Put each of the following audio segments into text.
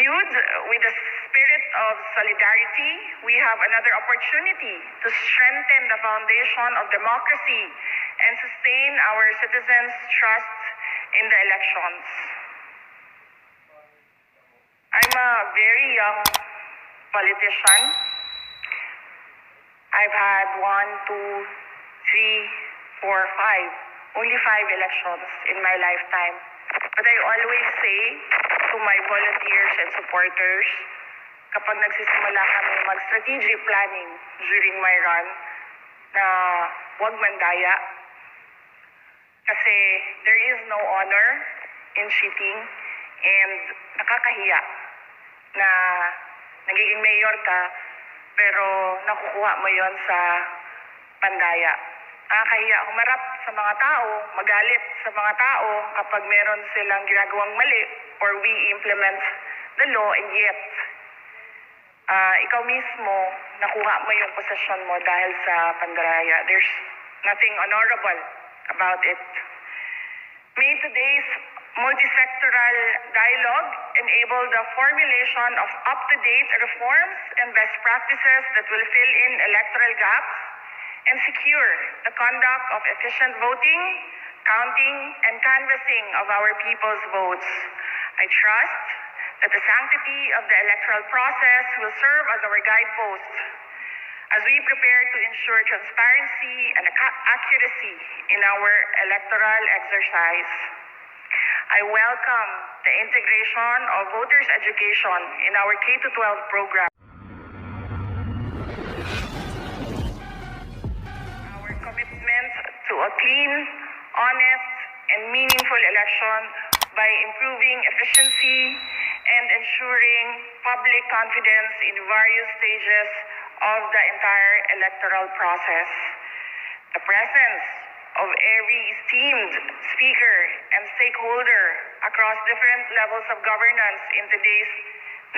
Imbued with the spirit of solidarity, we have another opportunity to strengthen the foundation of democracy and sustain our citizens' trust in the elections. I'm a very young politician. I've had one, two, three, four, five, only five elections in my lifetime. But I always say to my volunteers and supporters, kapag nagsisimula kami mag-strategic planning during my run, na huwag mandaya. Kasi there is no honor in cheating and nakakahiya na nagiging mayor ka pero nakukuha mo yon sa pandaya. Nakakahiya humarap sa mga tao, magalit sa mga tao kapag meron silang ginagawang mali or we implement the law and yet ah, ikaw mismo nakuha mo yung posisyon mo dahil sa pandaraya. There's nothing honorable about it. May today's multisectoral dialogue enable the formulation of up-to-date reforms and best practices that will fill in electoral gaps and secure the conduct of efficient voting, counting, and canvassing of our people's votes. I trust that the sanctity of the electoral process will serve as our guidepost as we prepare to ensure transparency and accuracy in our electoral exercise. I welcome the integration of voters' education in our K 12 program. Clean, honest, and meaningful election by improving efficiency and ensuring public confidence in various stages of the entire electoral process. The presence of every esteemed speaker and stakeholder across different levels of governance in today's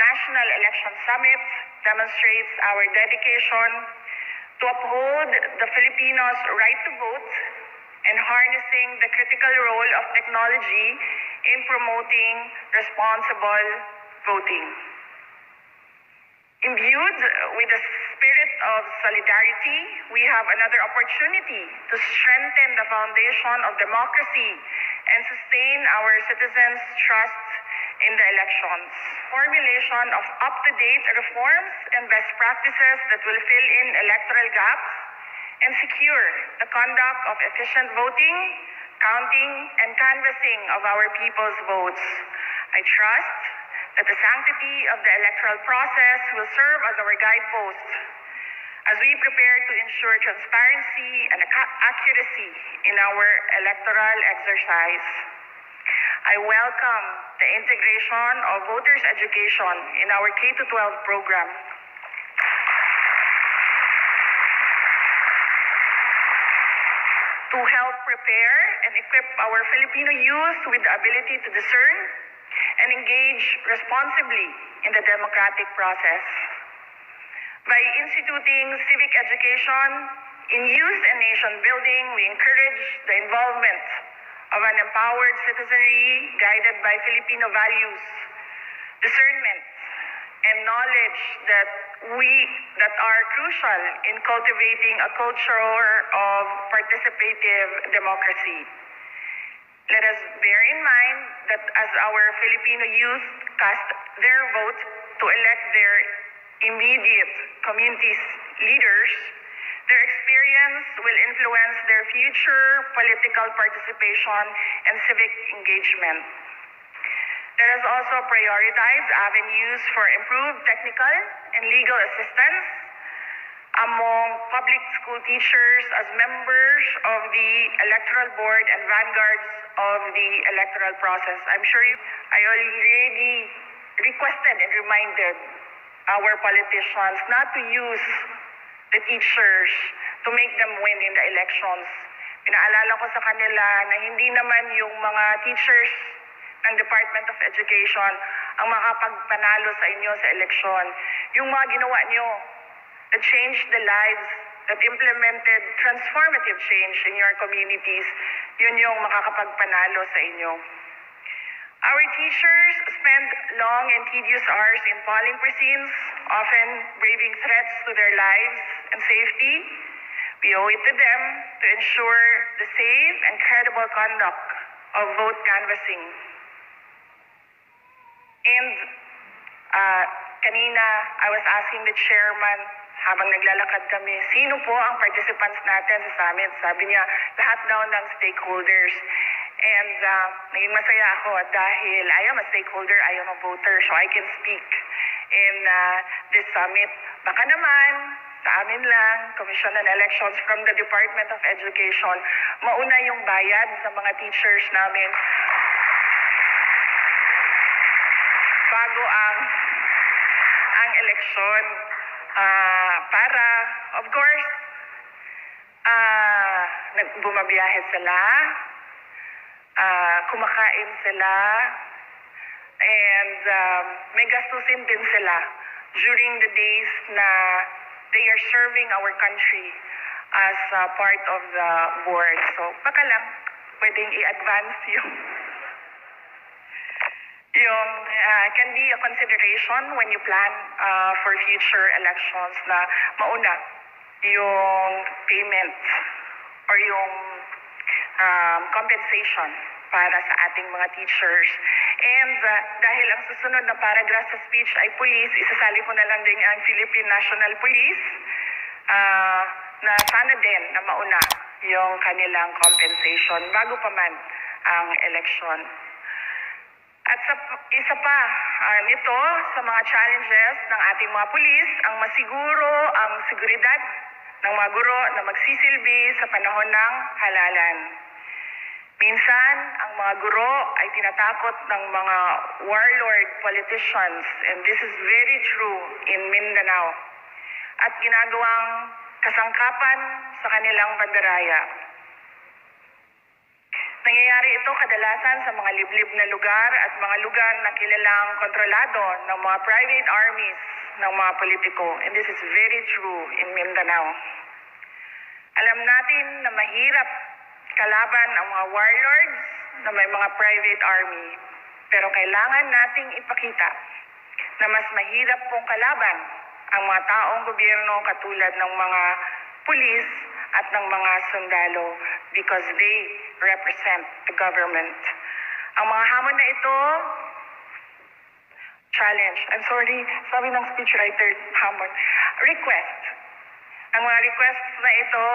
National Election Summit demonstrates our dedication to uphold the Filipinos' right to vote and harnessing the critical role of technology in promoting responsible voting. Imbued with the spirit of solidarity, we have another opportunity to strengthen the foundation of democracy and sustain our citizens' trust in the elections. Formulation of up-to-date reforms and best practices that will fill in electoral gaps and secure the conduct of efficient voting, counting, and canvassing of our people's votes. I trust that the sanctity of the electoral process will serve as our guidepost as we prepare to ensure transparency and accuracy in our electoral exercise. I welcome the integration of voters' education in our K 12 program. To help prepare and equip our Filipino youth with the ability to discern and engage responsibly in the democratic process. By instituting civic education in youth and nation building, we encourage the involvement of an empowered citizenry guided by Filipino values, discernment, and knowledge that we that are crucial in cultivating a culture of participative democracy. Let us bear in mind that as our Filipino youth cast their vote to elect their immediate community's leaders, their experience will influence their future political participation and civic engagement. Let us also prioritize avenues for improved technical and legal assistance among public school teachers as members of the electoral board and vanguards of the electoral process. I'm sure you, I already requested and reminded our politicians not to use the teachers to make them win in the elections. Pinaalala ko sa kanila na hindi naman yung mga teachers ng Department of Education ang makapagpanalo sa inyo sa eleksyon. Yung mga ginawa nyo that changed the lives, that implemented transformative change in your communities, yun yung makakapagpanalo sa inyo. Our teachers spend long and tedious hours in polling precincts, often braving threats to their lives and safety. We owe it to them to ensure the safe and credible conduct of vote canvassing. And uh, kanina, I was asking the chairman habang naglalakad kami, sino po ang participants natin sa summit? Sabi niya, lahat daw ng stakeholders. And uh, naging masaya ako dahil I am a stakeholder, I am a voter, so I can speak in uh, this summit. Baka naman, sa amin lang, Commission on Elections from the Department of Education, mauna yung bayad sa mga teachers namin bago ang ang eleksyon. Ah, para of course ah nag- bumabiyahe sila. Ah kumakain sila. And um, may gastusin din sila during the days na they are serving our country as ah, part of the board. So baka lang pwedeng i-advance yung yung uh, can be a consideration when you plan uh, for future elections na mauna yung payment or yung um, compensation para sa ating mga teachers. And uh, dahil ang susunod na paragraph sa speech ay police, isasali ko na lang din ang Philippine National Police uh, na sana din na mauna yung kanilang compensation bago pa man ang election. At sa, isa pa ah, nito sa mga challenges ng ating mga pulis, ang masiguro ang seguridad ng mga guro na magsisilbi sa panahon ng halalan. Minsan, ang mga guro ay tinatakot ng mga warlord politicians and this is very true in Mindanao at ginagawang kasangkapan sa kanilang bandaraya. Nangyayari ito kadalasan sa mga liblib na lugar at mga lugar na kilalang kontrolado ng mga private armies ng mga politiko. And this is very true in Mindanao. Alam natin na mahirap kalaban ang mga warlords na may mga private army. Pero kailangan nating ipakita na mas mahirap pong kalaban ang mga taong gobyerno katulad ng mga pulis at ng mga sundalo because they represent the government. Ang mga hamon na ito, challenge. I'm sorry, sabi ng speechwriter, hamon. Request. Ang mga requests na ito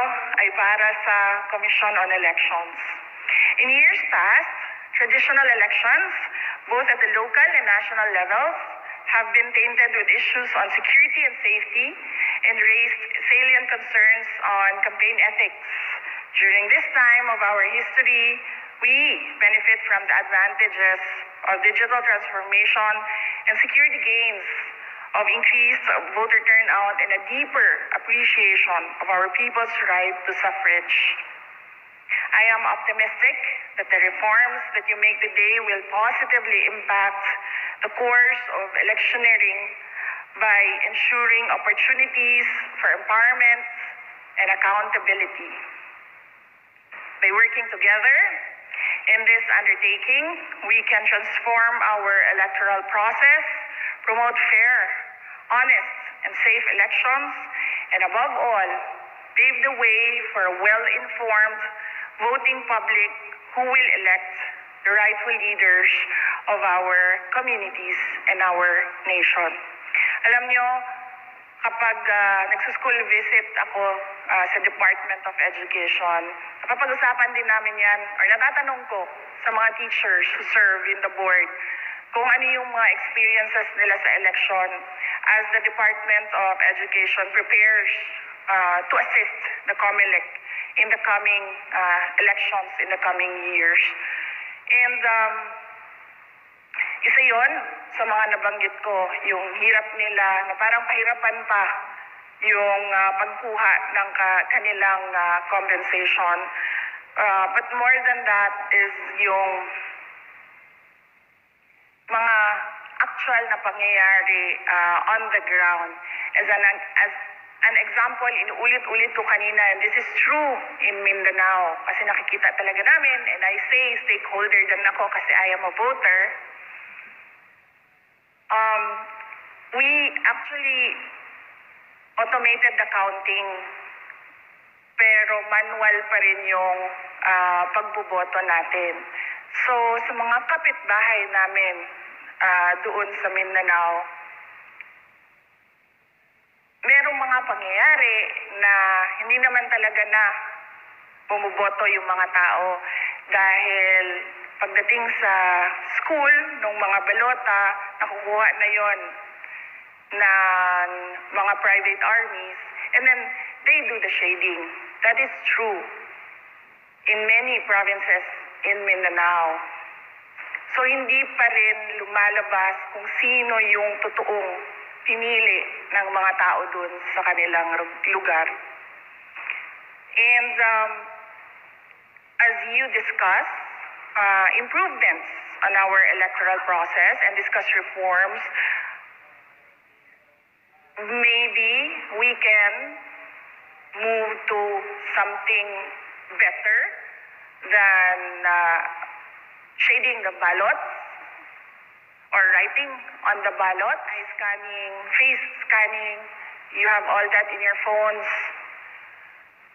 ay para sa Commission on Elections. In years past, traditional elections, both at the local and national levels, have been tainted with issues on security and safety and raised salient concerns on campaign ethics. During this time of our history, we benefit from the advantages of digital transformation and security gains of increased voter turnout and a deeper appreciation of our people's right to suffrage. I am optimistic that the reforms that you make today will positively impact the course of electioneering by ensuring opportunities for empowerment and accountability. By working together in this undertaking, we can transform our electoral process, promote fair, honest, and safe elections, and above all, pave the way for a well-informed voting public who will elect the rightful leaders of our communities and our nation. Alam nyo, kapag uh, nagsuschool visit ako ah, sa Department of Education, napapag-usapan din namin yan, or natatanong ko sa mga teachers who serve in the board, kung ano yung mga experiences nila sa election as the Department of Education prepares uh, to assist the COMELEC in the coming uh, elections in the coming years. And um, isa yon sa mga nabanggit ko, yung hirap nila na parang pahirapan pa yung ah, pagkuha ng ka- kanilang ah, compensation. Ah, but more than that is yung mga actual na pangyayari ah, on the ground as an as an example, inuulit-ulit ko kanina, and this is true in Mindanao. Kasi nakikita talaga namin, and I say stakeholder din ako kasi I am a voter. Um, we actually automated the counting, pero manual pa rin yung ah, pagboboto natin. So, sa mga kapitbahay namin ah, doon sa Mindanao, merong mga pangyayari na hindi naman talaga na bumuboto yung mga tao dahil pagdating sa school ng mga balota, nakukuha na yon ng mga private armies and then they do the shading. That is true in many provinces in Mindanao. So hindi pa rin lumalabas kung sino yung totoong pinili ng mga tao dun sa kanilang lugar. And um, as you discuss uh, improvements on our electoral process and discuss reforms, maybe we can move to something better than uh, shading the ballots or writing on the ballot, eye scanning, face scanning. You have all that in your phones.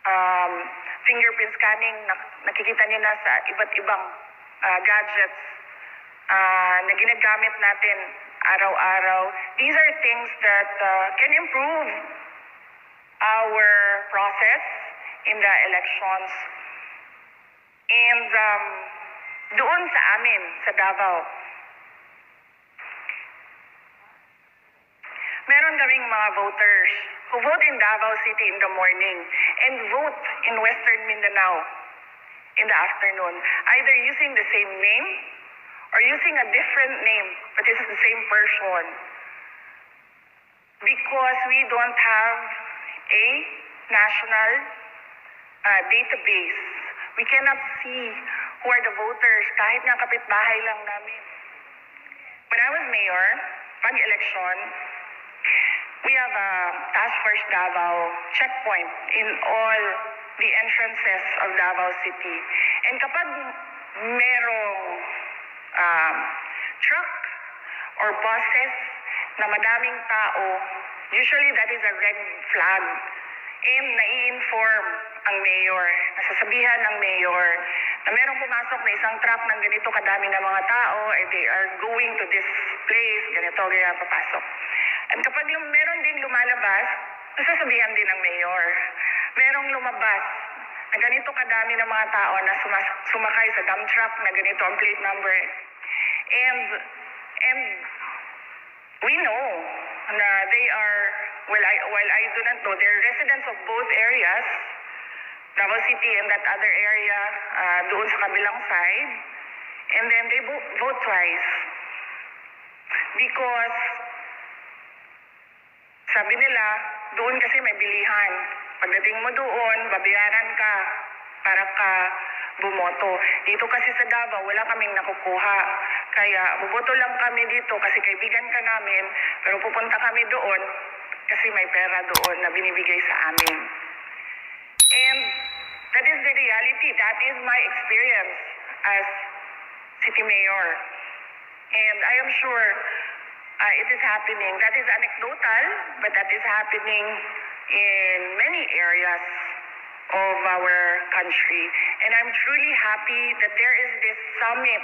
Um, fingerprint scanning, nak- nakikita niyo na sa iba't ibang uh, gadgets uh, na ginagamit natin araw-araw. These are things that uh, can improve our process in the elections. And um, doon sa amin, sa Davao, meron kaming mga voters who vote in Davao City in the morning and vote in Western Mindanao in the afternoon, either using the same name or using a different name, but it's the same person. Because we don't have a national uh, database. We cannot see who are the voters kahit nga kapitbahay lang namin. When I was mayor, pag-election, we have a Task Force Davao checkpoint in all the entrances of Davao City. And kapag merong um, truck or buses na madaming tao, usually that is a red flag. And nai-inform ang mayor, nasasabihan ng mayor na merong pumasok na isang truck ng ganito kadami na mga tao, eh, they are going to this place, ganito, kaya papasok. At kapag lum- meron din lumalabas, nasasabihan din ng mayor. Merong lumabas na ganito kadami ng mga tao na sumas- sumakay sa dump truck na ganito ang plate number. And, and we know na they are, well, I, while I do not know, they're residents of both areas, Davao City and that other area uh, doon sa kabilang side. And then they vo- vote twice. Because sabi nila, doon kasi may bilihan. Pagdating mo doon, babayaran ka para ka bumoto. Dito kasi sa Davao, wala kaming nakukuha. Kaya buboto lang kami dito kasi kaibigan ka namin, pero pupunta kami doon kasi may pera doon na binibigay sa amin. And that is the reality. That is my experience as city mayor. And I am sure uh, it is happening. That is anecdotal, but that is happening in many areas of our country. And I'm truly happy that there is this summit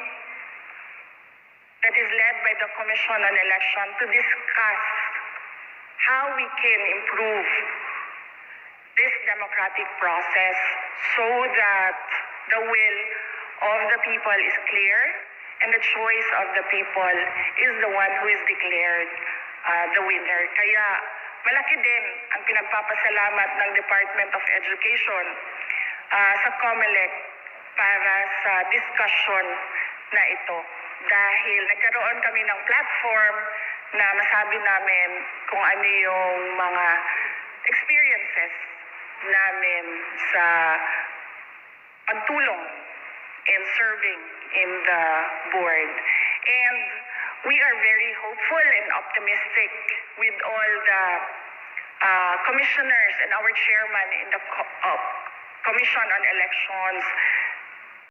that is led by the Commission on Election to discuss how we can improve this democratic process so that the will of the people is clear and the choice of the people is the one who is declared uh, the winner. Kaya malaki din ang pinagpapasalamat ng Department of Education uh, sa COMELEC para sa discussion na ito. Dahil nagkaroon kami ng platform na masabi namin kung ano yung mga experiences namin sa pagtulong and serving in the board. And we are very hopeful and optimistic with all the uh, commissioners and our chairman in the co- uh, Commission on Elections